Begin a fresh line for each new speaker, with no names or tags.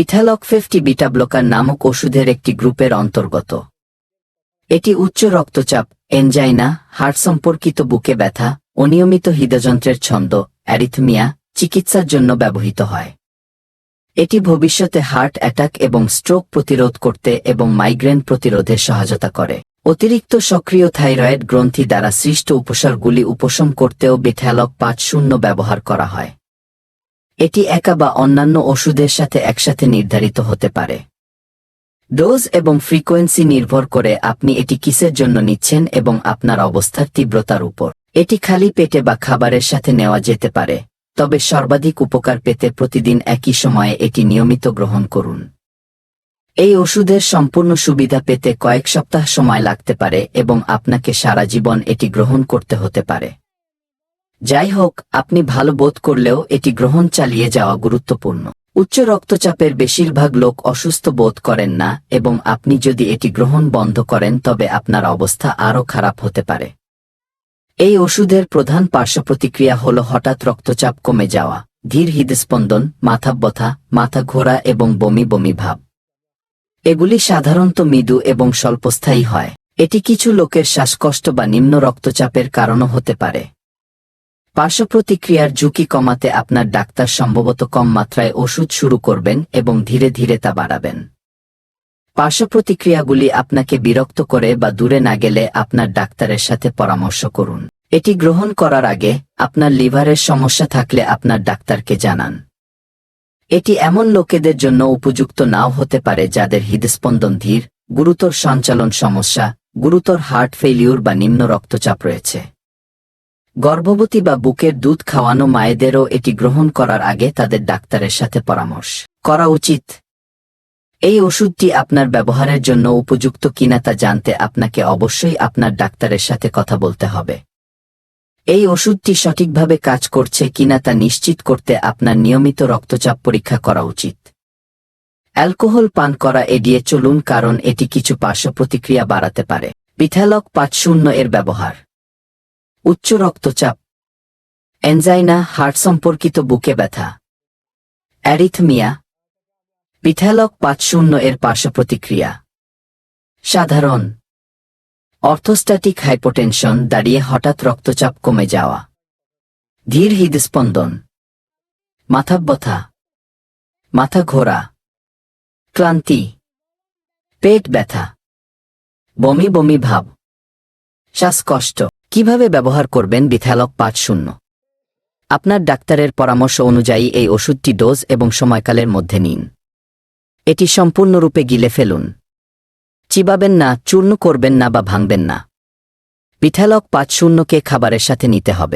বিথালক fifty beta blocker নামক ওষুধের একটি গ্রুপের অন্তর্গত। এটি উচ্চ রক্তচাপ এনজাইনা হার্ট সম্পর্কিত বুকে ব্যথা অনিয়মিত হৃদযন্ত্রের ছন্দ, অ্যারিথমিয়া, চিকিৎসার জন্য ব্যবহৃত হয়। এটি ভবিষ্যতে হার্ট অ্যাটাক এবং স্ট্রোক প্রতিরোধ করতে এবং মাইগ্রেন প্রতিরোধে সহায়তা করে। অতিরিক্ত সক্রিয় থাইরয়েড গ্রন্থি দ্বারা সৃষ্ট উপসর্গগুলি উপশম করতেও বিথ্যালক পাঁচ শূন্য ব্যবহার করা হয়। এটি একা বা অন্যান্য ওষুধের সাথে একসাথে নির্ধারিত হতে পারে। ডোজ এবং ফ্রিকোয়েন্সি নির্ভর করে আপনি এটি কিসের জন্য নিচ্ছেন এবং আপনার অবস্থার তীব্রতার উপর। এটি খালি পেটে বা খাবারের সাথে নেওয়া যেতে পারে, তবে সর্বাধিক উপকার পেতে প্রতিদিন একই সময়ে এটি নিয়মিত গ্রহণ করুন। এই ওষুধের সম্পূর্ণ সুবিধা পেতে কয়েক সপ্তাহ সময় লাগতে পারে এবং আপনাকে সারা জীবন এটি গ্রহণ করতে হতে পারে। যাই হোক আপনি ভালো বোধ করলেও এটি গ্রহণ চালিয়ে যাওয়া গুরুত্বপূর্ণ। উচ্চ রক্তচাপের বেশিরভাগ লোক অসুস্থ বোধ করেন না এবং আপনি যদি এটি গ্রহণ বন্ধ করেন, তবে আপনার অবস্থা আরও খারাপ হতে পারে। এই ওষুধের প্রধান পার্শ্ব প্রতিক্রিয়া হল হঠাৎ রক্তচাপ কমে যাওয়া, ধীর হৃদস্পন্দন, মাথা ব্যথা, মাথা ঘোরা এবং বমি বমি ভাব। এগুলি সাধারণত মৃদু এবং স্বল্পস্থায়ী হয়। এটি কিছু লোকের শ্বাসকষ্ট বা নিম্ন রক্তচাপের কারণও হতে পারে। পার্শ্বপ্রতিক্রিয়ার ঝুঁকি কমাতে আপনার ডাক্তার সম্ভবত কম মাত্রায় ওষুধ শুরু করবেন এবং ধীরে ধীরে তা বাড়াবেন। পার্শ্বপ্রতিক্রিয়াগুলি আপনাকে বিরক্ত করে বা দূরে না গেলে আপনার ডাক্তারের সাথে পরামর্শ করুন। এটি গ্রহণ করার আগে আপনার লিভারের সমস্যা থাকলে আপনার ডাক্তারকে জানান। এটি এমন লোকেদের জন্য উপযুক্ত নাও হতে পারে যাদের হৃদস্পন্দন ধীর, গুরুতর সঞ্চালন সমস্যা, গুরুতর হার্ট ফেলিউর বা নিম্ন রক্তচাপ রয়েছে। গর্ভবতী বা বুকের দুধ খাওয়ানো মায়েদেরও এটি গ্রহণ করার আগে তাদের ডাক্তারের সাথে পরামর্শ করা উচিত। এই ওষুধটি আপনার ব্যবহারের জন্য উপযুক্ত কিনা তা জানতে আপনাকে অবশ্যই আপনার ডাক্তারের সাথে কথা বলতে হবে। এই ওষুধটি সঠিকভাবে কাজ করছে কিনা তা নিশ্চিত করতে আপনার নিয়মিত রক্তচাপ পরীক্ষা করা উচিত। অ্যালকোহল পান করা এড়িয়ে চলুন কারণ এটি কিছু পার্শ্ব প্রতিক্রিয়া বাড়াতে পারে। পিথালক পাঁচ শূন্য এর ব্যবহার। উচ্চ রক্তচাপ এনজাইনা হার্ট সম্পর্কিত বুকে ব্যথা, অ্যারিথমিয়া পিথালক পাঁচ শূন্য এর পার্শ্ব প্রতিক্রিয়া। সাধারণ, অর্থোস্ট্যাটিক হাইপোটেনশন দাঁড়িয়ে হঠাৎ রক্তচাপ কমে যাওয়া। ধীর হৃদস্পন্দন, মাথা ব্যথা, মাথা ঘোরা, ক্লান্তি, পেট ব্যথা, বমি বমি ভাব, শ্বাসকষ্ট। কীভাবে ব্যবহার করবেন বিথ্যালক পাঁচ শূন্য? আপনার ডাক্তারের পরামর্শ অনুযায়ী এই ওষুধটি ডোজ এবং সময়কালের মধ্যে নিন। এটি সম্পূর্ণরূপে গিলে ফেলুন। চিবাবেন না, চূর্ণ করবেন না বা ভাঙবেন না। পিঠালক পাঁচ শূন্যকে খাবারের সাথে নিতে হবে।